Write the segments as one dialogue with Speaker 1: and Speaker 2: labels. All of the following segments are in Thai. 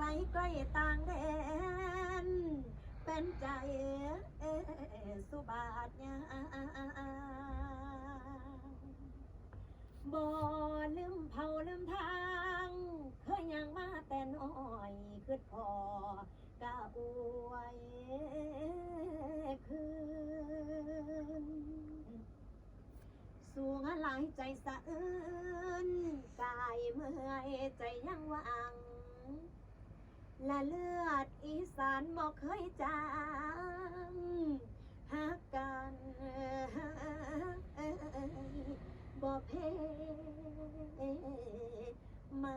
Speaker 1: ไกลไกลต่างแดน เป็นใจสุบาทยางบ่ลืมเผาลืมทางเคยยังมาแต่น้อยคือพอกะอวยคืนสูงหลายใจสะอื้นกายเมื่อยใจยังหวัง ละเลือดอีสานบอกเคยจางหักกันบอกเพมา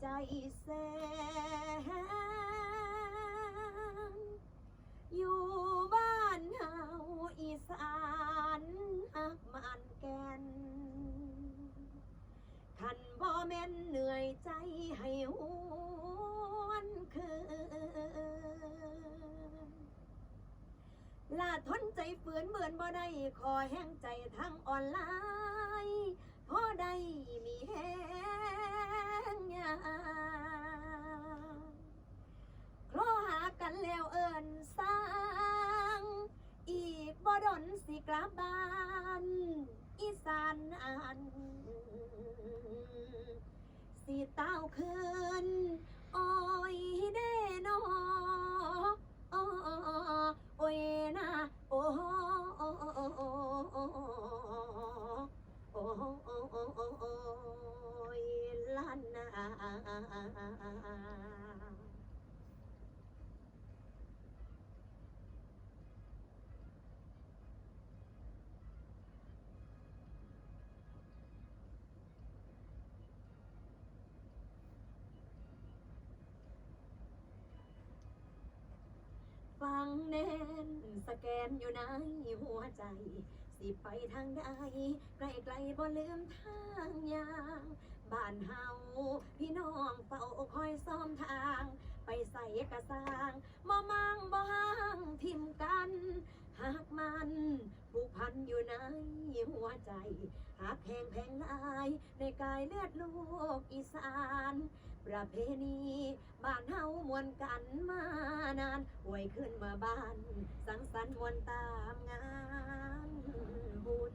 Speaker 1: ใจแสนอยู่บ้านเฮาอีสานหักมันแก่นขันบ่แม่นเหนื่อยใจให้หวนคืนลาทนใจฝืนเหมือนบ่ได้ขอแห้งใจทางออนไลน์ สิกลับบ้านอีสานอัน สิเต้าคืนโอ้ยเด้นอโอ้โอ้ยนะโอ้โอ้โอ้โอ้โอ้โอ้โอ้ยล้านนา ฟังแน่นสแกนอยู่ในหัวใจ สิไปทางใดไกลไกลๆบ่ลืมทางยางบ้านเฮาพี่น้องเฝ้าคอยซ้อมทาง ไปใส่กระสางบ่มังบ่ นผูกพันอยู่ในหัวใจหากแพงแพงลายในกายเลือดลูกอีสาน ประเพณีบ้านเฮามวนกันมานานหวยขึ้นมาบ้าน สังสรรค์มวนตามงานบุญ